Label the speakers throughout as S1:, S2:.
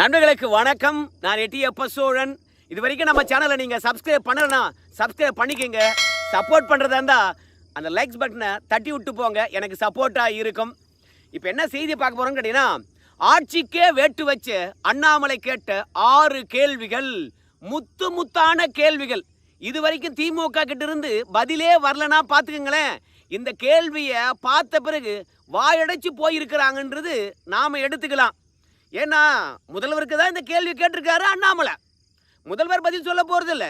S1: நண்பர்களுக்கு வணக்கம். நான் எட்டியப்ப சோழன் இது வரைக்கும் நம்ம சேனலை நீங்கள் சப்ஸ்கிரைப் பண்ணலனா சப்ஸ்கிரைப் பண்ணிக்கோங்க. சப்போர்ட் பண்ணுறதா இருந்தால் அந்த லைக்ஸ் பட்டனை தட்டி விட்டு போங்க. எனக்கு சப்போர்ட்டாக இருக்கும். இப்போ என்ன செய்தி பார்க்க போகிறோம்னு கேட்டிங்கன்னா ஆட்சிக்கே வேட்டு வச்சு அண்ணாமலை கேட்ட ஆறு கேள்விகள் முத்து முத்தான கேள்விகள். இது வரைக்கும் திமுக கிட்ட இருந்து பதிலே வரலனா பார்த்துக்குங்களேன். இந்த கேள்வியை பார்த்த பிறகு வாயடைச்சு போயிருக்கிறாங்கன்றது நாம் எடுத்துக்கலாம். ஏன்னா முதல்வருக்கு தான் இந்த கேள்வி கேட்டிருக்காரு அண்ணாமலை. முதல்வர் பதில் சொல்ல போகிறதில்ல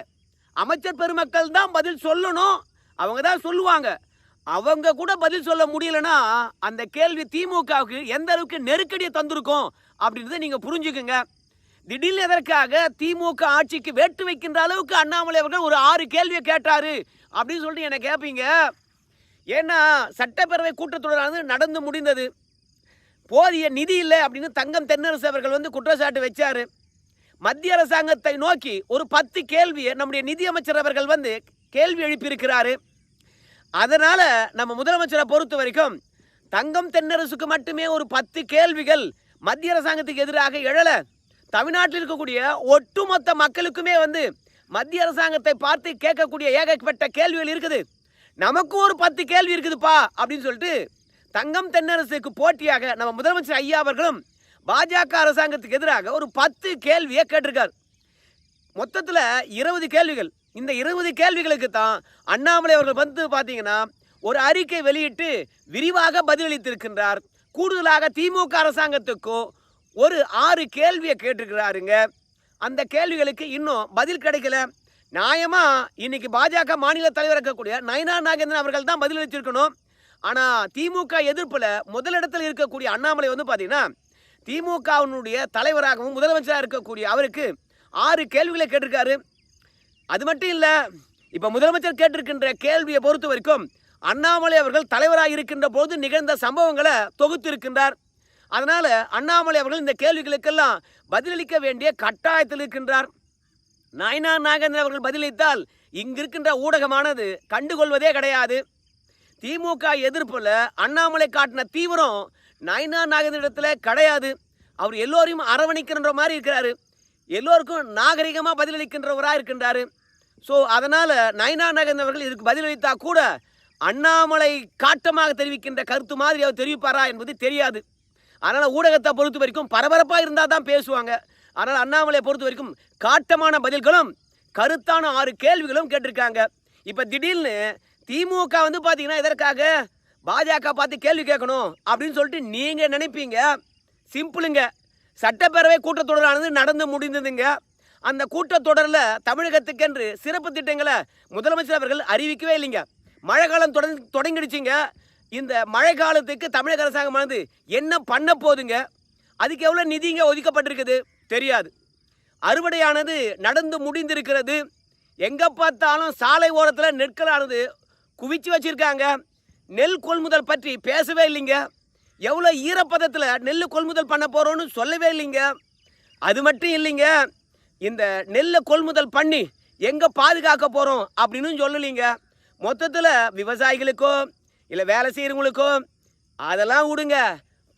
S1: அமைச்சர் பெருமக்கள் தான் பதில் சொல்லணும். அவங்க தான் சொல்லுவாங்க. அவங்க கூட பதில் சொல்ல முடியலன்னா அந்த கேள்வி திமுகவுக்கு எந்த அளவுக்கு நெருக்கடியை தந்திருக்கும் அப்படின்றத நீங்க புரிஞ்சுக்குங்க. திடீர்னு எதற்காக திமுக ஆட்சிக்கு வேட்டு வைக்கின்ற அளவுக்கு அண்ணாமலை அவர்கள் ஒரு ஆறு கேள்வியை கேட்டாரு அப்படின்னு சொல்லிட்டு என்ன கேட்பீங்க ஏன்னா சட்டப்பேரவை கூட்டத்தொடரானது நடந்து முடிந்தது. போதிய நிதி இல்லை அப்படின்னு தங்கம் தென்னரசு அவர்கள் வந்து குற்றச்சாட்டு வச்சார். மத்திய அரசாங்கத்தை நோக்கி ஒரு பத்து கேள்வியை நம்முடைய நிதியமைச்சர் அவர்கள் வந்து கேள்வி எழுப்பியிருக்கிறாரு. அதனால் நம்ம முதலமைச்சரை பொறுத்த வரைக்கும் தங்கம் தென்னரசுக்கு மட்டுமே ஒரு பத்து கேள்விகள் மத்திய அரசாங்கத்துக்கு எதிராக எழல. தமிழ்நாட்டில் இருக்கக்கூடிய ஒட்டுமொத்த மக்களுக்குமே வந்து மத்திய அரசாங்கத்தை பார்த்து கேட்கக்கூடிய ஏகப்பட்ட கேள்விகள் இருக்குது. நமக்கும் ஒரு பத்து கேள்வி இருக்குதுப்பா அப்படின்னு சொல்லிட்டு தங்கம் தென்னரசுக்கு போட்டியாக நம்ம முதலமைச்சர் ஐயா அவர்களும் பாஜக அரசாங்கத்துக்கு எதிராக ஒரு பத்து கேள்வியை கேட்டிருக்கார். மொத்தத்தில் இருபது கேள்விகள். இந்த இருபது கேள்விகளுக்கு தான் அண்ணாமலை அவர்கள் வந்து பார்த்தீங்கன்னா ஒரு அறிக்கை வெளியிட்டு விரிவாக பதிலளித்திருக்கின்றார். கூடுதலாக திமுக அரசாங்கத்துக்கோ ஒரு ஆறு கேள்வியை கேட்டிருக்கிறாருங்க. அந்த கேள்விகளுக்கு இன்னும் பதில் கிடைக்கல. நியாயமாக இன்னைக்கு பாஜக மாநில தலைவர் இருக்கக்கூடிய நயனா நாகேந்திரன் அவர்கள் தான் பதிலளிச்சிருக்கணும் ஆனால் திமுக எதிர்ப்பில் முதலிடத்தில் இருக்கக்கூடிய அண்ணாமலை வந்து பார்த்தீங்கன்னா திமுகவினுடைய தலைவராகவும் முதலமைச்சராக இருக்கக்கூடிய அவருக்கு ஆறு கேள்விகளை கேட்டிருக்காரு. அது மட்டும் இல்லை இப்போ முதலமைச்சர் கேட்டிருக்கின்ற கேள்வியை பொறுத்த வரைக்கும் அண்ணாமலை அவர்கள் தலைவராக இருக்கின்ற போது நிகழ்ந்த சம்பவங்களை தொகுத்து இருக்கின்றார் அதனால் அண்ணாமலை அவர்கள் இந்த கேள்விகளுக்கெல்லாம் பதிலளிக்க வேண்டிய கட்டாயத்தில் இருக்கின்றார். நயனா நாகேந்திரன் அவர்கள் பதிலளித்தால் இங்கு இருக்கின்ற ஊடகமானது கண்டுகொள்வதே கிடையாது. திமுக எதிர்ப்பில் அண்ணாமலை காட்டின தீவிரம் நயனா நாகேந்திரத்தில் கிடையாது. அவர் எல்லோரையும் அரவணைக்கின்ற மாதிரி இருக்கிறாரு. எல்லோருக்கும் நாகரிகமாக பதிலளிக்கின்றவராக இருக்கின்றாரு. ஸோ அதனால் நயனா நாகேந்திரன் அவர்கள் இதுக்கு பதிலளித்தா கூட அண்ணாமலை காட்டமாக தெரிவிக்கின்ற கருத்து மாதிரி அவர் தெரிவிப்பாரா என்பது தெரியாது. அதனால் ஊடகத்தை பொறுத்த வரைக்கும் பரபரப்பாக இருந்தால் தான் பேசுவாங்க. ஆனால் அண்ணாமலையை பொறுத்த வரைக்கும் காட்டமான பதில்களும் கருத்தான ஆறு கேள்விகளும் கேட்டிருக்காங்க. இப்போ திடீர்னு திமுக வந்து பார்த்தீங்கன்னா எதற்காக? பாஜக பார்த்து கேள்வி கேட்கணும் அப்படின்னு சொல்லிட்டு நீங்கள் நினைப்பீங்க. சிம்பிளுங்க. சட்டப்பேரவை கூட்டத்தொடரானது நடந்து முடிந்ததுங்க. அந்த கூட்டத்தொடரில் தமிழகத்துக்கென்று சிறப்பு திட்டங்களை முதலமைச்சர் அவர்கள் அறிவிக்கவே இல்லைங்க. மழை காலம் தொடங்கி தொடங்கிடுச்சிங்க. இந்த மழை காலத்துக்கு தமிழக அரசாங்கமானது என்ன பண்ண போதுங்க? அதுக்கு எவ்வளோ நிதிங்க ஒதுக்கப்பட்டிருக்குது? தெரியாது. அறுவடையானது நடந்து முடிந்திருக்கிறது. எங்கே பார்த்தாலும் சாலை ஓரத்தில் நெற்களானது குவிச்சு வச்சுருக்காங்க. நெல் கொள்முதல் பற்றி பேசவே இல்லைங்க. எவ்வளோ ஈரப்பதத்தில் நெல் கொள்முதல் பண்ண போகிறோன்னு சொல்லவே இல்லைங்க. அது மட்டும் இல்லைங்க. இந்த நெல்லை கொள்முதல் பண்ணி எங்கே பாதுகாக்க போகிறோம் அப்படின்னு சொல்லலைங்க. மொத்தத்தில் விவசாயிகளுக்கோ இல்லை வேலை செய்கிறவங்களுக்கோ அதெல்லாம் விடுங்க.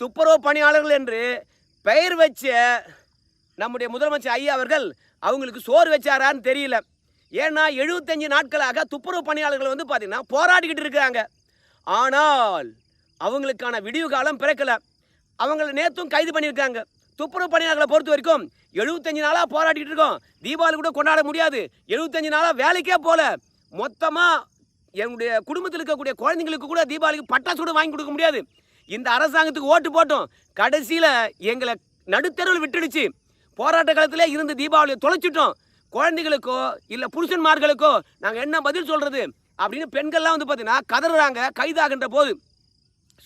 S1: துப்புரவு பணியாளர்கள் என்று பெயர் வச்ச நம்முடைய முதலமைச்சர் ஐயா அவர்கள் அவங்களுக்கு சோறு வச்சாரான்னு தெரியல. ஏன்னா எழுபத்தஞ்சு நாட்களாக துப்புரவு பணியாளர்கள் வந்து பார்த்தீங்கன்னா போராடிக்கிட்டு இருக்கிறாங்க ஆனால் அவங்களுக்கான விடிவு காலம் பிறக்கல. அவங்கள நேற்றும் கைது பண்ணியிருக்காங்க. துப்புரவு பணியாளர்களை பொறுத்த வரைக்கும் எழுபத்தஞ்சு நாளாக போராடிக்கிட்டு இருக்கோம். தீபாவளி கூட கொண்டாட முடியாது. எழுபத்தஞ்சு நாளாக வேலைக்கே போகல மொத்தமாக என்னுடைய குடும்பத்தில் இருக்கக்கூடிய குழந்தைங்களுக்கு கூட தீபாவளிக்கு பட்டாசு கூட வாங்கி கொடுக்க முடியாது. இந்த அரசாங்கத்துக்கு ஓட்டு போட்டோம். கடைசியில் எங்களை நடுத்தெருவில் விட்டுடுச்சு. போராட்ட காலத்தில் இருந்து தீபாவளியை தொலைச்சிட்டோம். குழந்தைகளுக்கோ இல்லை புருஷன்மார்களுக்கோ நாங்கள் என்ன பதில் சொல்கிறது அப்படின்னு பெண்கள்லாம் வந்து பார்த்தீங்கன்னா கதறாங்க கைதாகின்ற போது.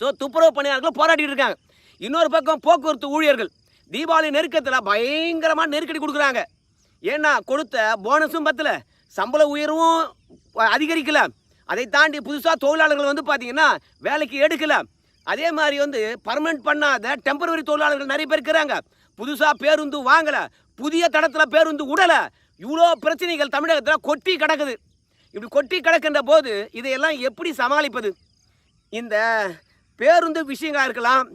S1: ஸோ துப்புரவு பணியாளர்கள் போராடிட்டு இருக்காங்க. இன்னொரு பக்கம் போக்குவரத்து ஊழியர்கள் தீபாவளி நெருக்கத்தில் பயங்கரமாக நெருக்கடி கொடுக்குறாங்க. ஏன்னா கொடுத்த போனஸும் பத்தல. சம்பள உயர்வும் அதிகரிக்கல. அதை தாண்டி புதுசாக தொழிலாளர்கள் வந்து பார்த்தீங்கன்னா வேலைக்கு எடுக்கல. அதே மாதிரி வந்து பர்மனெண்ட் பண்ணாத டெம்பரவரி தொழிலாளர்கள் நிறைய பேர் இருக்கிறாங்க. புதுசாக பேருந்து வாங்கலை. புதிய தடத்தில் பேருந்து விடலை இவ்வளோ பிரச்சனைகள் தமிழகத்தில் கொட்டி கிடக்குது. இப்படி கொட்டி கிடக்கின்ற போது இதையெல்லாம் எப்படி சமாளிப்பது? இந்த பேருந்து விஷயங்களாக இருக்கலாம்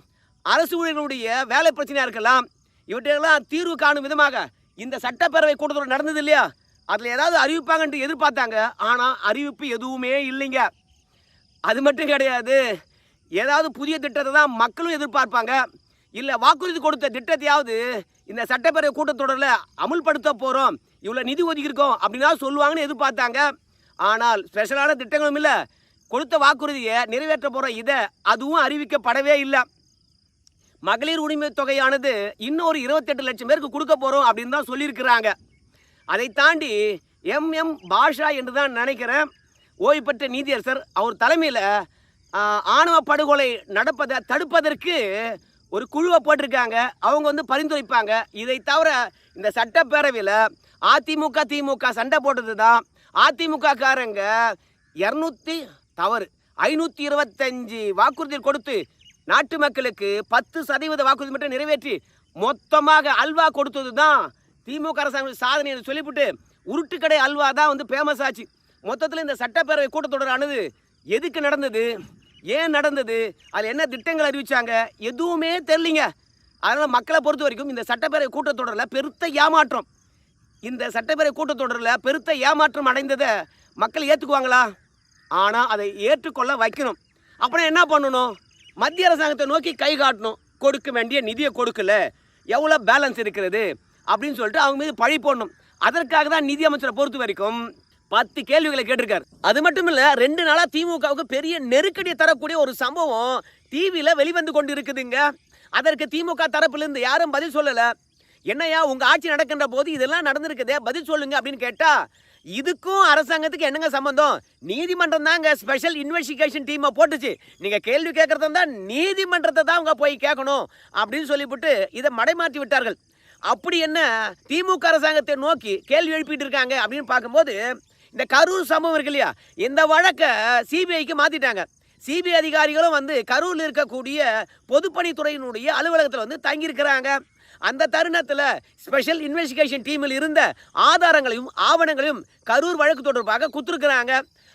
S1: அரசு ஊழியர்களுடைய வேலை பிரச்சனையாக இருக்கலாம் இவற்றையெல்லாம் தீர்வு காணும் விதமாக இந்த சட்டப்பேரவை கூட்டத்தொடர் நடந்தது இல்லையா? அதில் ஏதாவது அறிவிப்பாங்கன்ட்டு எதிர்பார்த்தாங்க. ஆனால் அறிவிப்பு எதுவுமே இல்லைங்க. அது மட்டும் கிடையாது ஏதாவது புதிய திட்டத்தை தான் மக்களும் எதிர்பார்ப்பாங்க. இல்லை வாக்குறுதி கொடுத்த திட்டத்தையாவது இந்த சட்டப்பேரவை கூட்டத்தொடரில் அமுல்படுத்த போகிறோம் இவ்வளோ நிதி ஒதுக்கியிருக்கோம் அப்படின்னா சொல்லுவாங்கன்னு எதிர்பார்த்தாங்க. ஆனால் ஸ்பெஷலான திட்டங்களும் இல்லை. கொடுத்த வாக்குறுதியை நிறைவேற்ற போகிற இதை அதுவும் அறிவிக்கப்படவே இல்லை. மகளிர் உரிமை தொகையானது இன்னொரு இருபத்தெட்டு லட்சம் பேருக்கு கொடுக்க போகிறோம் அப்படின்னு தான் சொல்லியிருக்கிறாங்க. அதை தாண்டி எம் எம் பாஷா என்று தான் நினைக்கிறேன். ஓய்வு பெற்ற நீதியரசர் அவர் தலைமையில் ஆணவ படுகொலை நடப்பதை தடுப்பதற்கு ஒரு குழுவை போட்டிருக்காங்க. அவங்க வந்து பரிந்துரைப்பாங்க. இதை தவிர இந்த சட்டப்பேரவையில் அதிமுக திமுக சண்டை போட்டது தான் அதிமுக காரங்க இரநூத்தி தவறு. ஐநூற்றி இருபத்தஞ்சி வாக்குறுதி கொடுத்து நாட்டு மக்களுக்கு பத்து சதவீத வாக்குறுதி மட்டும் நிறைவேற்றி மொத்தமாக அல்வா கொடுத்தது தான் திமுக அரசாங்க சாதனை என்று சொல்லிவிட்டு உருட்டுக்கடை அல்வா தான் வந்து ஃபேமஸ் ஆச்சு. மொத்தத்தில் இந்த சட்டப்பேரவை கூட்டத்தொடரானது எதுக்கு நடந்தது? ஏன் நடந்தது? அதில் என்ன திட்டங்கள் அறிவிச்சாங்க? எதுவுமே தெரிலிங்க அதனால் மக்களை பொறுத்த வரைக்கும் இந்த சட்டப்பேரவை கூட்டத்தொடரில் பெருத்த ஏமாற்றம். இந்த சட்டப்பேரவை கூட்டத்தொடரில் பெருத்த ஏமாற்றம் அடைந்ததை மக்கள் ஏற்றுக்குவாங்களா ஆனால் அதை ஏற்றுக்கொள்ள வைக்கணும். அப்புறம் என்ன பண்ணணும்? மத்திய அரசாங்கத்தை நோக்கி கை காட்டணும். கொடுக்க வேண்டிய நிதியை கொடுக்கல. எவ்வளோ பேலன்ஸ் இருக்கிறது? அப்படின்னு சொல்லிட்டு அவங்க மீது பழி போடணும். அதற்காக தான் நிதி அமைச்சரை பொறுத்த வரைக்கும் பத்து கேள்விகளை கேட்டிருக்காரு. அது மட்டும் இல்லை ரெண்டு நாளாக திமுகவுக்கு பெரிய நெருக்கடியை தரக்கூடிய ஒரு சம்பவம் டிவியில் வெளிவந்து கொண்டு இருக்குதுங்க அதற்கு திமுக தரப்புலேருந்து யாரும் பதில் சொல்லலை. என்னையா உங்க ஆட்சி நடக்கின்ற போது இதெல்லாம் நடந்திருக்குதே பதில் சொல்லுங்க அப்படின்னு கேட்டா இதுக்கும் அரசாங்கத்துக்கு என்னங்க சம்பந்தம்? நீதிமன்றம் தாங்க ஸ்பெஷல் இன்வெஸ்டிகேஷன் டீமை போட்டுச்சு. நீங்க கேள்வி கேட்குறது தான் நீதிமன்றத்தை தான் அவங்க போய் கேட்கணும் அப்படின்னு சொல்லிவிட்டு இதை மடைமாற்றி விட்டார்கள். அப்படி என்ன திமுக அரசாங்கத்தை நோக்கி கேள்வி எழுப்பிட்டு இருக்காங்க அப்படின்னு பார்க்கும்போது இந்த கரூர் சம்பவம் இருக்கு இல்லையா இந்த வழக்கை சிபிஐக்கு மாத்திட்டாங்க. சிபிஐ அதிகாரிகளும் வந்து கரூரில் இருக்கக்கூடிய பொதுப்பணித்துறையினுடைய அலுவலகத்தில் வந்து தங்கியிருக்கிறாங்க. அந்த தருணத்தில் ஸ்பெஷல் இன்வெஸ்டிகேஷன் டீமில் இருந்த ஆதாரங்களையும் ஆவணங்களையும் கரூர் வழக்கு தொடர்பாக கொடுத்துருக்குறாங்க.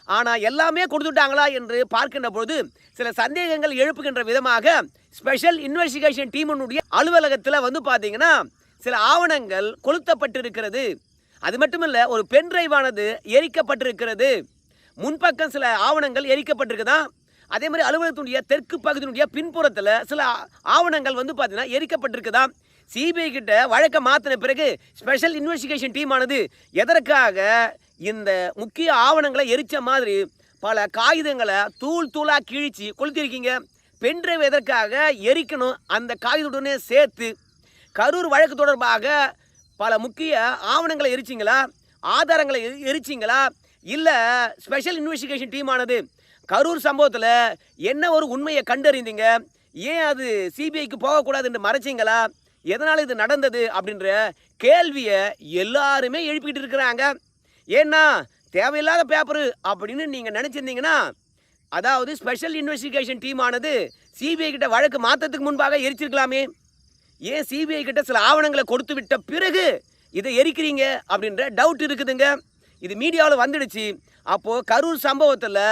S1: ஆனால் எல்லாமே கொடுத்துட்டாங்களா என்று பார்க்கின்ற பொழுது சில சந்தேகங்கள் எழுப்புகின்ற விதமாக ஸ்பெஷல் இன்வெஸ்டிகேஷன் டீமினுடைய அலுவலகத்தில் வந்து பார்த்தீங்கன்னா சில ஆவணங்கள் கொளுத்தப்பட்டிருக்கிறது. அது மட்டுமல்ல ஒரு பென் டிரைவானது எரிக்கப்பட்டிருக்கிறது. முன்பக்கம் சில ஆவணங்கள் எரிக்கப்பட்டிருக்குதான் அதே மாதிரி அலுவலகத்தினுடைய தெற்கு பகுதியினுடைய பின்புறத்தில் சில ஆவணங்கள் வந்து பார்த்தீங்கன்னா எரிக்கப்பட்டிருக்குதாம் சிபிஐ கிட்ட வழக்கை மாற்றின பிறகு ஸ்பெஷல் இன்வெஸ்டிகேஷன் டீம் ஆனது எதற்காக இந்த முக்கிய ஆவணங்களை எரிச்ச மாதிரி பல காகிதங்களை தூள் தூளாக கிழிச்சு கொளுத்திருக்கீங்க? பென்ட்ரைவ் எதற்காக எரிக்கணும்? அந்த காகிதத்துடனே சேர்த்து கரூர் வழக்கு தொடர்பாக பல முக்கிய ஆவணங்களை எரிச்சிங்களா? ஆதாரங்களை எரி- எரிச்சிங்களா? இல்லை ஸ்பெஷல் இன்வெஸ்டிகேஷன் டீம் ஆனது கரூர் சம்பவத்தில் என்ன ஒரு உண்மையை கண்டறிந்தீங்க? ஏன் அது சிபிஐக்கு போகக்கூடாது என்று மறைச்சிங்களா? எதனால் இது நடந்தது அப்படின்ற கேள்வியை எல்லாருமே எழுப்பிட்டு இருக்கிறாங்க. ஏன்னா தேவையில்லாத பேப்பரு அப்படின்னு நீங்கள் நினச்சிருந்தீங்கன்னா அதாவது ஸ்பெஷல் இன்வெஸ்டிகேஷன் டீம் ஆனது சிபிஐ கிட்ட வழக்கு மாற்றத்துக்கு முன்பாக எரிச்சிருக்கலாமே. ஏன் சிபிஐ கிட்ட சில ஆவணங்களை கொடுத்து விட்ட பிறகு இதை எரிக்கிறீங்க அப்படின்ற டவுட் இருக்குதுங்க. இது மீடியாவில் வந்துடுச்சு. அப்போது கரூர் சம்பவத்தில்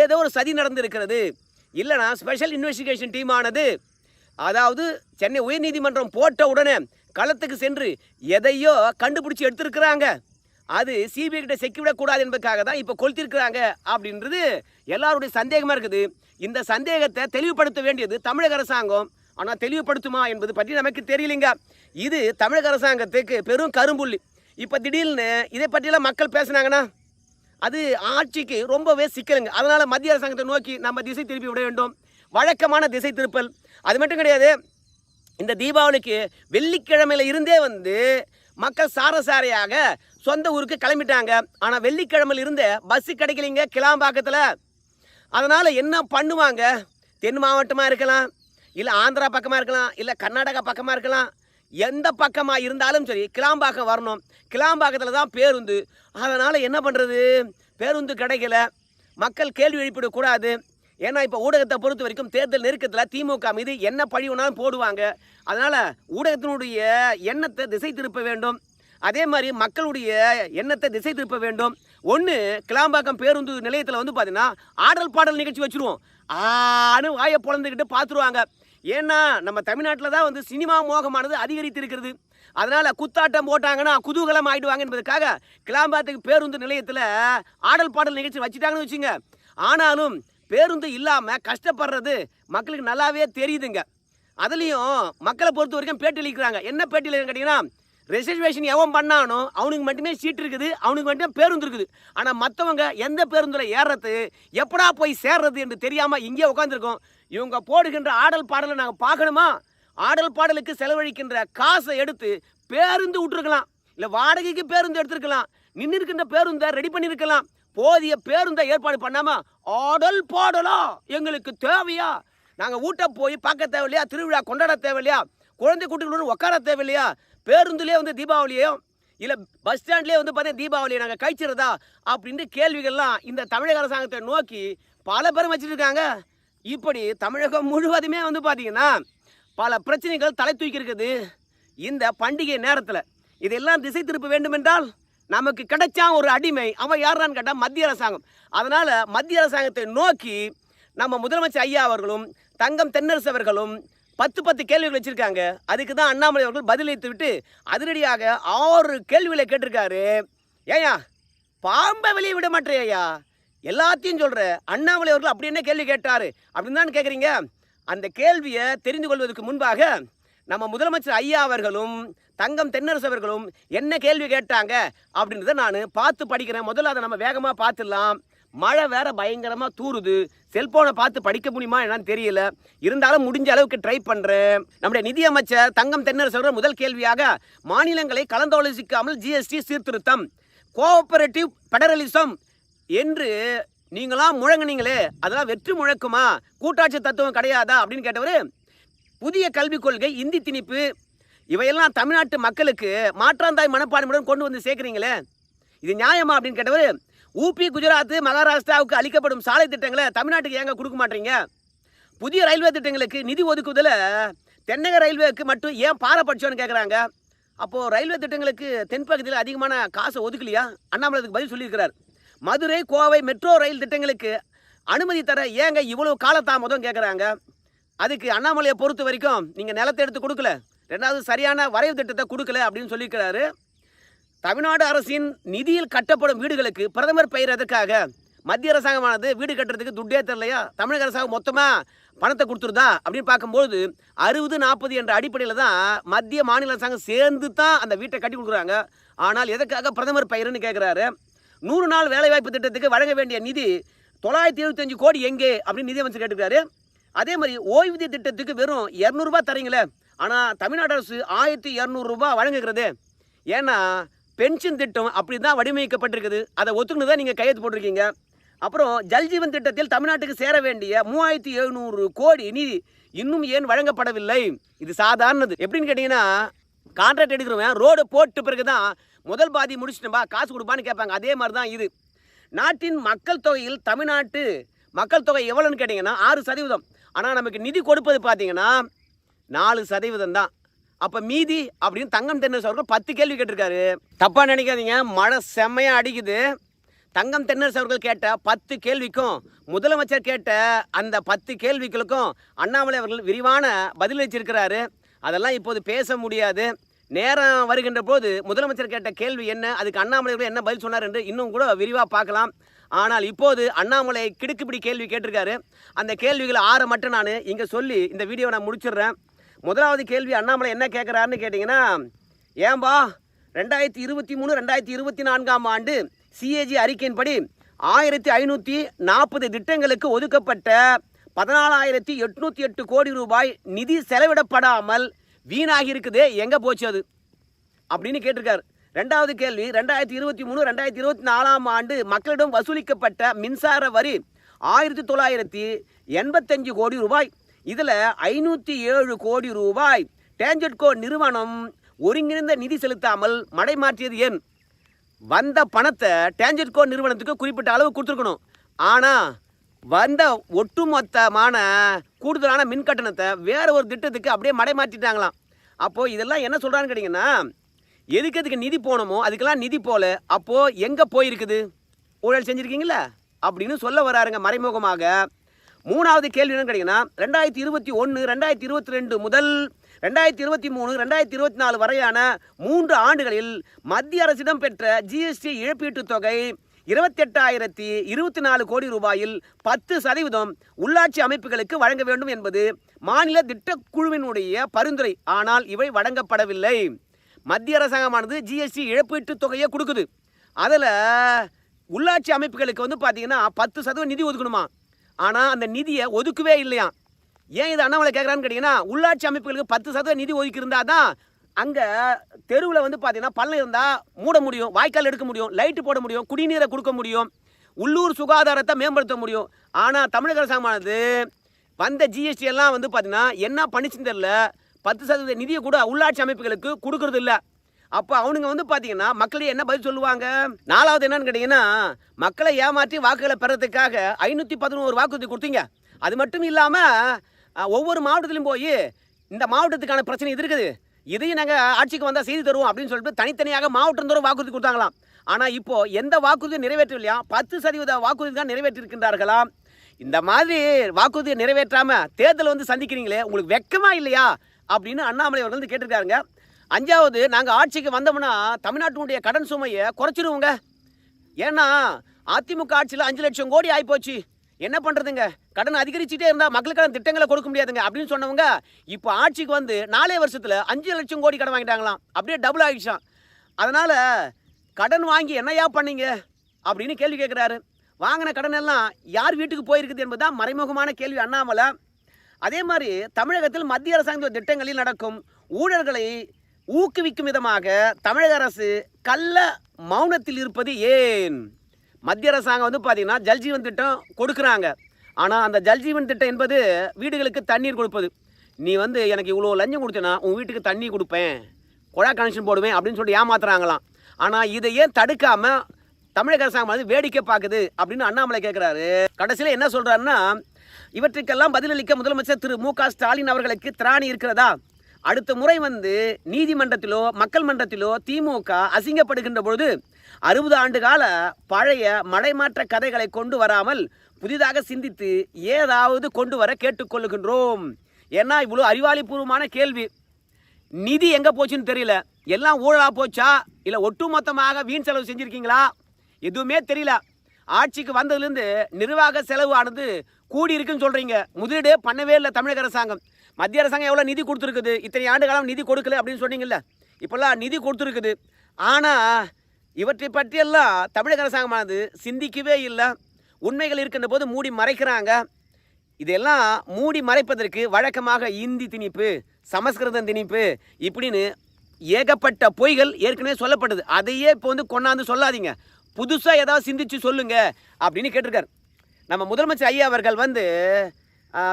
S1: ஏதோ ஒரு சதி நடந்திருக்கிறது. இல்லைனா ஸ்பெஷல் இன்வெஸ்டிகேஷன் டீம் ஆனது அதாவது சென்னை உயர்நீதிமன்றம் போட்ட உடனே களத்துக்கு சென்று எதையோ கண்டுபிடிச்சி எடுத்திருக்கிறாங்க. அது சிபிஐ கிட்ட செக்கிவிடக்கூடாது என்பதற்காக தான் இப்போ கொளுத்திருக்கிறாங்க அப்படின்றது எல்லாருடைய சந்தேகமாக இருக்குது. இந்த சந்தேகத்தை தெளிவுபடுத்த வேண்டியது தமிழக அரசாங்கம். ஆனால் தெளிவுபடுத்துமா என்பது பற்றி நமக்கு தெரியலைங்க. இது தமிழக அரசாங்கத்துக்கு பெரும் கரும்புள்ளி. இப்போ திடீர்னு இதை பற்றியெல்லாம் மக்கள் பேசுனாங்கன்னா அது ஆட்சிக்கு ரொம்பவே சிக்கலுங்க. அதனால் மத்திய அரசாங்கத்தை நோக்கி நம்ம திசை திருப்பி விட வேண்டும். வழக்கமான திசை திருப்பல் அது மட்டும் கிடையாது இந்த தீபாவளிக்கு வெள்ளிக்கிழமையில் இருந்தே வந்து மக்கள் சாரசாரையாக சொந்த ஊருக்கு கிளம்பிட்டாங்க. ஆனால் வெள்ளிக்கிழமையில் இருந்தே பஸ்ஸு கிடைக்கலைங்க கிளாம்பாக்கத்தில் அதனால் என்ன பண்ணுவாங்க? தென் மாவட்டமாக இருக்கலாம் இல்லை ஆந்திரா பக்கமாக இருக்கலாம் இல்லை கர்நாடகா பக்கமாக இருக்கலாம். எந்த பக்கமாக இருந்தாலும் சரி கிளாம்பாக்கம் வரணும். கிளாம்பாக்கத்தில் தான் பேருந்து. அதனால் என்ன பண்ணுறது பேருந்து கிடைக்கல. மக்கள் கேள்வி எழுப்பிடக்கூடாது. ஏன்னா இப்போ ஊடகத்தை பொறுத்த வரைக்கும் தேர்தல் நெருக்கத்தில் திமுக மீது என்ன பழி வேணாலும் போடுவாங்க. அதனால் ஊடகத்தினுடைய எண்ணத்தை திசை திருப்ப வேண்டும். அதே மாதிரி மக்களுடைய எண்ணத்தை திசை திருப்ப வேண்டும். ஒன்று கிளாம்பாக்கம் பேருந்து நிலையத்தில் வந்து பார்த்தீங்கன்னா ஆடல் பாடல் நிகழ்ச்சி வச்சுருவோம். ஆனு வாயை பொழந்துக்கிட்டு பார்த்துருவாங்க ஏன்னா நம்ம தமிழ்நாட்டில் தான் வந்து சினிமா மோகமானது அதிகரித்து இருக்கிறது அதனால் குத்தாட்டம் போட்டாங்கன்னா குதூகலம் ஆகிடுவாங்க என்பதற்காக கிளாம்பாத்துக்கு பேருந்து நிலையத்தில் ஆடல் பாடல் நிகழ்ச்சி வச்சுட்டாங்கன்னு வச்சுங்க. ஆனாலும் பேருந்து இல்லாமல் கஷ்டப்படுறது மக்களுக்கு நல்லாவே தெரியுதுங்க. அதுலேயும் மக்களை பொறுத்த வரைக்கும் பேட்டி அளிக்கிறாங்க. என்ன பேட்டி அளிக்கிறாங்க கேட்டிங்கன்னா ரிசர்வேஷன் எவன் பண்ணானோ அவனுக்கு மட்டுமே சீட் இருக்குது அவனுக்கு மட்டுமே பேருந்து இருக்குது. ஆனால் மற்றவங்க எந்த பேருந்தில் ஏறுறது எப்படா போய் சேர்றது என்று தெரியாமல் இங்கே உட்காந்துருக்கோம் இவங்க போடுகின்ற ஆடல் பாடலை நாங்கள் பார்க்கணுமா? ஆடல் பாடலுக்கு செலவழிக்கின்ற காசை எடுத்து பேருந்து விட்டுருக்கலாம். இல்லை வாடகைக்கு பேருந்து எடுத்துருக்கலாம். நின்று இருக்கின்ற பேருந்தை ரெடி பண்ணியிருக்கலாம் போதிய பேருந்தை ஏற்பாடு பண்ணாமல் ஆடல் பாடலா எங்களுக்கு தேவையா? நாங்கள் ஊட்ட போய் பார்க்க தேவையில்லையா? திருவிழா கொண்டாட தேவையில்லையா? குழந்தை குட்டிகளோடு உட்கார தேவையில்லையா? பேருந்துலேயே வந்து தீபாவளியையும் இல்லை பஸ் ஸ்டாண்ட்லேயே வந்து பார்த்தீங்கன்னா தீபாவளியை நாங்கள் கழிச்சிருதா அப்படின்ட்டு கேள்விகள்லாம் இந்த தமிழக அரசாங்கத்தை நோக்கி பல பேரும் வச்சுருக்காங்க. இப்படி தமிழகம் முழுவதுமே வந்து பார்த்திங்கன்னா பல பிரச்சனைகள் தலை தூக்கி இருக்குது. இந்த பண்டிகை நேரத்தில் இதெல்லாம் திசை திருப்ப வேண்டுமென்றால் நமக்கு கிடைச்சா ஒரு அடிமை. அவன் யாரான்னு கேட்டால் மத்திய அரசாங்கம். அதனால் மத்திய அரசாங்கத்தை நோக்கி நம்ம முதலமைச்சர் ஐயா அவர்களும் தங்கம் தென்னரசு அவர்களும் பத்து பத்து கேள்விகள் வச்சுருக்காங்க. அதுக்கு தான் அண்ணாமலை அவர்கள் பதிலளித்து விட்டு அதிரடியாக ஆறு கேள்விகளை கேட்டிருக்காரு. ஏயா பாம்பை வெளியே விட மாட்டேன் ஐயா. எல்லாத்தையும் சொல்கிற அண்ணாமலை அவர்கள் அப்படி என்ன கேள்வி கேட்டார்? அப்படின்னு தான் கேட்குறீங்க அந்த கேள்வியை தெரிந்து கொள்வதற்கு முன்பாக நம்ம முதலமைச்சர் ஐயா அவர்களும் தங்கம் தென்னரசு அவர்களும் என்ன கேள்வி கேட்டாங்க அப்படின்றத நான் பார்த்து படிக்கிறேன். முதல்ல அதை நம்ம வேகமாக பார்த்துடலாம். மழை வேற பயங்கரமாக தூறுது செல்போனை பார்த்து படிக்க முடியுமா என்னன்னு தெரியல. இருந்தாலும் முடிஞ்ச அளவுக்கு ட்ரை பண்ணுறேன் நம்முடைய நிதியமைச்சர் தங்கம் தென்னரசு அவர்கள் முதல் கேள்வியாக மாநிலங்களை கலந்தாலோசிக்காமல் ஜிஎஸ்டி சீர்திருத்தம் கோஆபரேட்டிவ் பெடரலிசம் என்று நீங்களாம் முழங்குனீங்களே அதெல்லாம் வெற்றி முழக்குமா? கூட்டாட்சி தத்துவம் கிடையாதா? அப்படின்னு கேட்டவர் புதிய கல்விக் கொள்கை இந்தி திணிப்பு இவையெல்லாம் தமிழ்நாட்டு மக்களுக்கு மாற்றாந்தாய் மனப்பான்மையுடன் கொண்டு வந்து சேர்க்குறீங்களே? இது நியாயமா அப்படின்னு கேட்டவர் ஊபி குஜராத் மகாராஷ்டிராவுக்கு அளிக்கப்படும் சாலை திட்டங்களை தமிழ்நாட்டுக்கு ஏங்க கொடுக்க மாட்டீங்க? புதிய ரயில்வே திட்டங்களுக்கு நிதி ஒதுக்குதல தென்னக ரயில்வேக்கு மட்டும் ஏன் பாரபட்சம்னு கேட்குறாங்க அப்போது ரயில்வே திட்டங்களுக்கு தென்பகுதியில் அதிகமான காசை ஒதுக்கலையா? அண்ணாமலை அதுக்கு பதில் சொல்லியிருக்கிறார். மதுரை கோவை மெட்ரோ ரயில் திட்டங்களுக்கு அனுமதி தர ஏங்க இவ்வளோ காலதாமதம் கேட்குறாங்க அதுக்கு அண்ணாமலையை பொறுத்த வரைக்கும் நீங்கள் நிலத்தை எடுத்து கொடுக்கல. ரெண்டாவது சரியான வரைவு திட்டத்தை கொடுக்கல அப்படின்னு சொல்லியிருக்கிறாரு. தமிழ்நாடு அரசின் நிதியில் கட்டப்படும் வீடுகளுக்கு பிரதமர் பெயர் எதற்காக? மத்திய அரசாங்கமானது வீடு கட்டுறதுக்கு துட்டே தரலையா? தமிழக அரசாங்கம் மொத்தமாக பணத்தை கொடுத்துருதா? அப்படின்னு பார்க்கும்போது அறுபது நாற்பது என்ற அடிப்படையில் தான் மத்திய மாநில அரசாங்கம் சேர்ந்து தான் அந்த வீட்டை கட்டி கொடுக்குறாங்க. ஆனால் எதற்காக பிரதமர் பெயர்னு கேட்குறாரு நூறு நாள் வேலைவாய்ப்பு திட்டத்துக்கு வழங்க வேண்டிய நிதி தொள்ளாயிரத்தி எழுபத்தஞ்சு கோடி எங்கே? அப்படின்னு நிதியமைச்சர் கேட்டுருக்காரு அதே மாதிரி ஓய்வூதிய திட்டத்துக்கு வெறும் இரநூறுபா தரீங்களே. ஆனால் தமிழ்நாடு அரசு ஆயிரத்தி இரநூறுபா வழங்குகிறது. ஏன்னா பென்ஷன் திட்டம் அப்படி தான் வடிவமைக்கப்பட்டிருக்குது. அதை ஒத்துக்கிட்டு தான் நீங்கள் கையெழுத்து போட்டிருக்கீங்க. அப்புறம் ஜல்ஜீவன் திட்டத்தில் தமிழ்நாட்டுக்கு சேர வேண்டிய மூவாயிரத்தி எழுநூறு கோடி நிதி இன்னும் ஏன் வழங்கப்படவில்லை? இது சாதாரணது. எப்படின்னு கேட்டிங்கன்னா கான்ட்ராக்ட் எடுக்கிறவன் ரோடு போட்டு பிறகு தான் முதல் பாதி முடிச்சிட்டோம்பா காசு கொடுப்பான்னு கேட்பாங்க. அதே மாதிரி தான் இது. நாட்டின் மக்கள் தொகையில் தமிழ்நாட்டு மக்கள் தொகை எவ்வளோன்னு கேட்டிங்கன்னா ஆறு சதவீதம். ஆனால் நமக்கு நிதி கொடுப்பது பார்த்தீங்கன்னா நாலு சதவீதம் தான். அப்போ மீதி அப்படின்னு தங்கம் தென்னரசு அவர்கள் பத்து கேள்வி கேட்டிருக்காரு. தப்பாக நினைக்காதீங்க. மழை செம்மையாக அடிக்குது. தங்கம் தென்னரசு அவர்கள் கேட்ட பத்து கேள்விக்கும் முதலமைச்சர் கேட்ட அந்த பத்து கேள்விகளுக்கும் அண்ணாமலை அவர்கள் விரிவான பதிலளிச்சிருக்கிறாரு அதெல்லாம் இப்போது பேச முடியாது. நேரம் வருகின்ற போது முதலமைச்சர் கேட்ட கேள்வி என்ன? அதுக்கு அண்ணாமலை அவர்கள் என்ன பதில் சொன்னார் என்று இன்னும் கூட விரிவாக பார்க்கலாம். ஆனால் இப்போது அண்ணாமலை கிடுக்குப்பிடி கேள்வி கேட்டிருக்காரு. அந்த கேள்விகளை ஆற மட்டும் நான் இங்கே சொல்லி இந்த வீடியோவை நான் முடிச்சிடுறேன். முதலாவது கேள்வி அண்ணாமலை என்ன கேட்குறாருன்னு கேட்டிங்கன்னா ஏன்பா ரெண்டாயிரத்தி இருபத்தி மூணு ரெண்டாயிரத்தி இருபத்தி நான்காம் ஆண்டு சிஏஜி அறிக்கையின்படி ஆயிரத்தி ஐநூற்றி நாற்பது திட்டங்களுக்கு ஒதுக்கப்பட்ட பதினாலாயிரத்தி எட்நூற்றி எட்டு கோடி ரூபாய் நிதி செலவிடப்படாமல் வீணாகி இருக்குதே எங்கே போச்சு அது? அப்படின்னு கேட்டிருக்காரு. ரெண்டாவது கேள்வி ரெண்டாயிரத்தி இருபத்தி மூணு ரெண்டாயிரத்தி இருபத்தி நாலாம் ஆண்டு மக்களிடம் வசூலிக்கப்பட்ட மின்சார வரி ஆயிரத்தி தொள்ளாயிரத்தி எண்பத்தஞ்சு கோடி ரூபாய். இதில் ஐநூற்றி ஏழு கோடி ரூபாய் டேஞ்சட்கோ நிறுவனம் ஒருங்கிணைந்த நிதி செலுத்தாமல் மடை மாற்றியது ஏன்? வந்த பணத்தை டேஞ்சட்கோ நிறுவனத்துக்கு குறிப்பிட்ட அளவு கொடுத்துருக்கணும். ஆனால் வந்த ஒட்டுமொத்தமான கூடுதலான மின் கட்டணத்தை வேற ஒரு திட்டத்துக்கு அப்படியே மடை மாற்றிட்டாங்களாம் அப்போது இதெல்லாம் என்ன சொல்கிறான்னு கேட்டிங்கன்னா எதுக்கு எதுக்கு நிதி போனோமோ அதுக்கெல்லாம் நிதி போல அப்போது எங்கே போயிருக்குது? ஊழல் செஞ்சுருக்கீங்களா அப்படின்னு சொல்ல வராருங்க மறைமுகமாக மூணாவது கேள்வி என்னன்னு கேட்டீங்கன்னா ரெண்டாயிரத்தி இருபத்தி ஒன்று ரெண்டாயிரத்தி இருபத்தி ரெண்டு முதல் ரெண்டாயிரத்தி இருபத்தி மூணு ரெண்டாயிரத்தி இருபத்தி நாலு வரையான மூன்று ஆண்டுகளில் மத்திய அரசிடம் பெற்ற ஜிஎஸ்டி இழப்பீட்டுத் தொகை இருபத்தெட்டாயிரத்தி இருபத்தி நாலு கோடி ரூபாயில் பத்து சதவீதம் உள்ளாட்சி அமைப்புகளுக்கு வழங்க வேண்டும் என்பது மாநில திட்டக்குழுவினுடைய பரிந்துரை. ஆனால் இவை வழங்கப்படவில்லை. மத்திய அரசாங்கமானது ஜிஎஸ்டி இழப்பீட்டுத் தொகையை கொடுக்குது. அதில் உள்ளாட்சி அமைப்புகளுக்கு வந்து பார்த்தீங்கன்னா பத்து சதவீதம் நிதி ஒதுக்கணுமா? ஆனால் அந்த நிதியை ஒதுக்கவே இல்லையா? ஏன் இது அண்ணாமலை கேட்குறான்னு கேட்டிங்கன்னா உள்ளாட்சி அமைப்புகளுக்கு பத்து சதவீத நிதி ஒதுக்கி இருந்தால் தான் அங்கே தெருவில் வந்து பார்த்தீங்கன்னா பள்ளம் இருந்தால் மூட முடியும் வாய்க்கால் எடுக்க முடியும் லைட்டு போட முடியும் குடிநீரை கொடுக்க முடியும் உள்ளூர் சுகாதாரத்தை மேம்படுத்த முடியும். ஆனால் தமிழக அரசாங்கமானது வந்த ஜிஎஸ்டி எல்லாம் வந்து பார்த்தீங்கன்னா என்ன பண்ணிச்சுன்னு தெரில பத்து சதவீத நிதியை கூட உள்ளாட்சி அமைப்புகளுக்கு கொடுக்கறது இல்லை அப்போ அவனுங்க வந்து பார்த்தீங்கன்னா மக்களே என்ன பதில் சொல்லுவாங்க? நாலாவது என்னன்னு கேட்டிங்கன்னா மக்களை ஏமாற்றி வாக்குகளை பெறதுக்காக ஐநூற்றி பதினோரு வாக்குறுதி கொடுத்தீங்க. அது மட்டும் இல்லாமல் ஒவ்வொரு மாவட்டத்திலும் போய் இந்த மாவட்டத்துக்கான பிரச்சனை இது இருக்குது? இதையும் நாங்கள் ஆட்சிக்கு வந்தால் செய்து தருவோம் அப்படின்னு சொல்லிட்டு தனித்தனியாக மாவட்டம் தோறும் வாக்குறுதி கொடுத்தாங்களாம். ஆனால் இப்போது எந்த வாக்குறுதியும் நிறைவேற்றவில்லையா? பத்து சதவீத வாக்குறுதி தான் நிறைவேற்றிருக்கின்றார்களா? இந்த மாதிரி வாக்குறுதியை நிறைவேற்றாமல் தேர்தல் வந்து சந்திக்கிறீங்களே உங்களுக்கு வெக்கமாக இல்லையா? அப்படின்னு அண்ணாமலை அவர்கள் வந்து கேட்டிருக்காருங்க. அஞ்சாவது நாங்கள் ஆட்சிக்கு வந்தோம்னா தமிழ்நாட்டினுடைய கடன் சுமையை குறைச்சிருவோங்க. ஏன்னா அதிமுக ஆட்சியில் அஞ்சு லட்சம் கோடி ஆகிப்போச்சு என்ன பண்ணுறதுங்க கடன் அதிகரிச்சுட்டே இருந்தால் மக்களுக்கான திட்டங்களை கொடுக்க முடியாதுங்க அப்படின்னு சொன்னவங்க இப்போ ஆட்சிக்கு வந்து நாலே வருஷத்தில் அஞ்சு லட்சம் கோடி கடன் வாங்கிட்டாங்களாம். அப்படியே டபுள் ஆகிடுச்சான் அதனால் கடன் வாங்கி என்னையா பண்ணீங்க? அப்படின்னு கேள்வி கேட்குறாரு வாங்கின கடன் எல்லாம் யார் வீட்டுக்கு போயிருக்குது என்பது தான் மறைமுகமான கேள்வி அண்ணாமலை. அதே மாதிரி தமிழகத்தில் மத்திய அரசாங்க திட்டங்களில் நடக்கும் ஊழல்களை ஊக்குவிக்கும் விதமாக தமிழக அரசு கள்ள மௌனத்தில் இருப்பது ஏன்? மத்திய அரசாங்கம் வந்து பார்த்திங்கன்னா ஜல்ஜீவன் திட்டம் கொடுக்குறாங்க. ஆனால் அந்த ஜல்ஜீவன் திட்டம் என்பது வீடுகளுக்கு தண்ணீர் கொடுப்பது. நீ வந்து எனக்கு இவ்வளோ லஞ்சம் கொடுத்தேன்னா உன் வீட்டுக்கு தண்ணி கொடுப்பேன். குழா கனெக்ஷன் போடுவேன் அப்படின்னு சொல்லிட்டு ஏமாத்துறாங்களாம். ஆனால் இதை ஏன் தடுக்காமல் தமிழக அரசாங்கம் வந்து வேடிக்கை பார்க்குது அப்படின்னு அண்ணாமலை கேட்குறாரு கடைசியில் என்ன சொல்கிறாருன்னா இவற்றுக்கெல்லாம் பதிலளிக்க முதலமைச்சர் திரு மு க ஸ்டாலின் அவர்களுக்கு திராணி இருக்கிறதா? அடுத்த முறை வந்து நீதிமன்றத்திலோ மக்கள் மன்றத்திலோ திமுக அசிங்கப்படுகின்ற பொழுது அறுபது ஆண்டு கால பழைய மடைமாற்ற கதைகளை கொண்டு வராமல் புதிதாக சிந்தித்து ஏதாவது கொண்டு வர கேட்டுக்கொள்ளுகின்றோம். ஏன்னா இவ்வளோ அறிவாளிபூர்வமான கேள்வி. நிதி எங்கே போச்சுன்னு தெரியல. எல்லாம் ஊழலாக போச்சா? இல்லை ஒட்டுமொத்தமாக வீண் செலவு செஞ்சுருக்கீங்களா? எதுவுமே தெரியல. ஆட்சிக்கு வந்ததுலேருந்து நிர்வாக செலவு ஆனது கூடி இருக்குன்னு சொல்கிறீங்க முதலீடு பண்ணவே இல்லை தமிழக அரசாங்கம். மத்திய அரசாங்கம் எவ்வளோ நிதி கொடுத்துருக்குது? இத்தனை ஆண்டு காலம் நிதி கொடுக்கல அப்படின்னு சொன்னீங்கல்ல. இப்போல்லாம் நிதி கொடுத்துருக்குது. ஆனால் இவற்றை பற்றியெல்லாம் தமிழக அரசாங்கமானது சிந்திக்கவே இல்லை. உண்மைகள் இருக்கின்ற போது மூடி மறைக்கிறாங்க. இதெல்லாம் மூடி மறைப்பதற்கு வழக்கமாக இந்தி திணிப்பு சமஸ்கிருதம் திணிப்பு இப்படின்னு ஏகப்பட்ட பொய்கள் ஏற்கனவே சொல்லப்பட்டது. அதையே இப்போ வந்து கொண்டாந்து சொல்லாதீங்க. புதுசாக ஏதாவது சிந்திச்சு சொல்லுங்க அப்படின்னு கேட்டிருக்காரு. நம்ம முதலமைச்சர் ஐயா அவர்கள் வந்து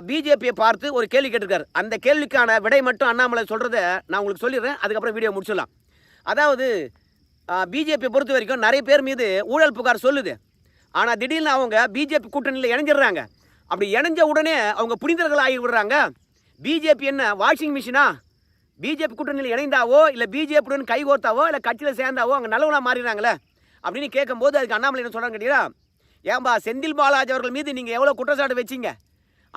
S1: பிஜேபியை பார்த்து ஒரு கேள்வி கேட்டிருக்காரு. அந்த கேள்விக்கான விடை மட்டும் அண்ணாமலை சொல்கிறத நான் உங்களுக்கு சொல்லிடுறேன். அதுக்கப்புறம் வீடியோ முடிச்சிடலாம். அதாவது பிஜேபியை பொறுத்த வரைக்கும் நிறைய பேர் மீது ஊழல் புகார் சொல்லுது. ஆனால் திடீர்னு அவங்க பிஜேபி கூட்டணியில் இணைஞ்சிடுறாங்க. அப்படி இணைஞ்ச உடனே அவங்க புனிதர்கள் ஆகி விடுறாங்க. பிஜேபி என்ன வாஷிங் மிஷினா? பிஜேபி கூட்டணியில் இணைந்தாவோ இல்லை பிஜேபியுடன் கைகோர்த்தாவோ இல்லை கட்சியில் சேர்ந்தாவோ அங்கே நல்லவனாக மாறிடுறாங்களே? அப்படின்னு கேட்கும்போது அதுக்கு அண்ணாமலை என்ன சொல்கிறாங்க கேட்டீங்கன்னா ஏன்பா செந்தில் பாலாஜி அவர்கள் மீது நீங்கள் எவ்வளோ குற்றச்சாட்டு வச்சீங்க?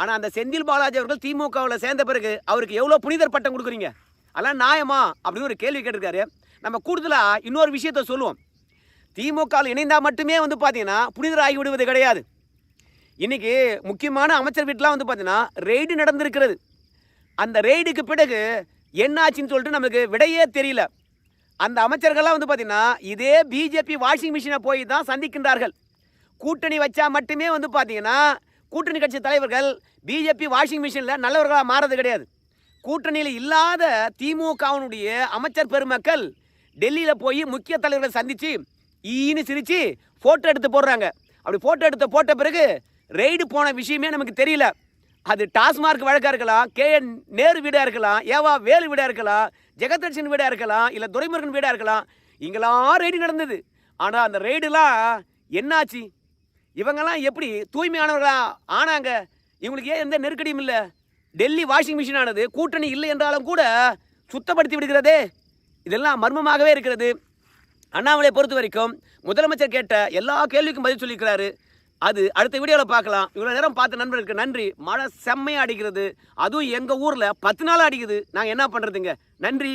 S1: ஆனால் அந்த செந்தில் பாலாஜி அவர்கள் திமுகவில் சேர்ந்த பிறகு அவருக்கு எவ்வளோ புனிதர் பட்டம் கொடுக்குறீங்க? அதெல்லாம் நியாயமா? அப்படின்னு ஒரு கேள்வி கேட்டிருக்காரு. நம்ம கூடுதலாக இன்னொரு விஷயத்த சொல்லுவோம். திமுகவில் இணைந்தால் மட்டுமே வந்து பார்த்தீங்கன்னா புனிதர் ஆகிவிடுவது கிடையாது. இன்னைக்கு முக்கியமான அமைச்சர் வீட்டிலாம் வந்து பார்த்தீங்கன்னா ரெய்டு நடந்திருக்கிறது. அந்த ரெய்டுக்கு பிறகு என்னாச்சுன்னு சொல்லிட்டு நமக்கு விடையே தெரியல. அந்த அமைச்சர்கள்லாம் வந்து பார்த்திங்கன்னா இதே பிஜேபி வாஷிங் மிஷினை போய் தான் சந்திக்கின்றார்கள். கூட்டணி வச்சா மட்டுமே வந்து பார்த்திங்கன்னா கூட்டணி கட்சி தலைவர்கள் பிஜேபி வாஷிங் மிஷினில் நல்லவர்களாக மாறது கிடையாது. கூட்டணியில் இல்லாத திமுகவினுடைய அமைச்சர் பெருமக்கள் டெல்லியில் போய் முக்கிய தலைவர்களை சந்தித்து ஈன்னு சிரித்து ஃபோட்டோ எடுத்து போடுறாங்க. அப்படி ஃபோட்டோ எடுத்து போட்ட பிறகு ரெய்டு போன விஷயமே நமக்கு தெரியல. அது டாஸ்மார்க் வழக்காக இருக்கலாம் கே என் நேரு வீடாக இருக்கலாம் ஏவா வேலு வீடாக இருக்கலாம் ஜெகதர்ஷன் வீடாக இருக்கலாம் இல்லை துரைமுருகன் வீடாக இருக்கலாம். இங்கெல்லாம் ரெய்டு நடந்தது. ஆனால் அந்த ரெய்டுலாம் என்னாச்சு? இவங்கெல்லாம் எப்படி தூய்மையானவர்களா? ஆனாங்க. இவங்களுக்கு ஏன் எந்த நெருக்கடியும் இல்லை? டெல்லி வாஷிங் மிஷின் ஆனது கூட்டணி இல்லை என்றாலும் கூட சுத்தப்படுத்தி விடுகிறதே. இதெல்லாம் மர்மமாகவே இருக்கிறது. அண்ணாமலை பொறுத்த வரைக்கும் முதலமைச்சர் கேட்ட எல்லா கேள்விக்கும் பதில் சொல்லியிருக்கிறாரு. அது அடுத்த வீடியோவில் பார்க்கலாம். இவ்வளோ நேரம் பார்த்த நண்பர்களுக்கு நன்றி. மழை செம்மையாக அடிக்கிறது. அதுவும் எங்கள் ஊரில் பத்து நாள் அடிக்குது. நாங்கள் என்ன பண்ணுறதுங்க நன்றி.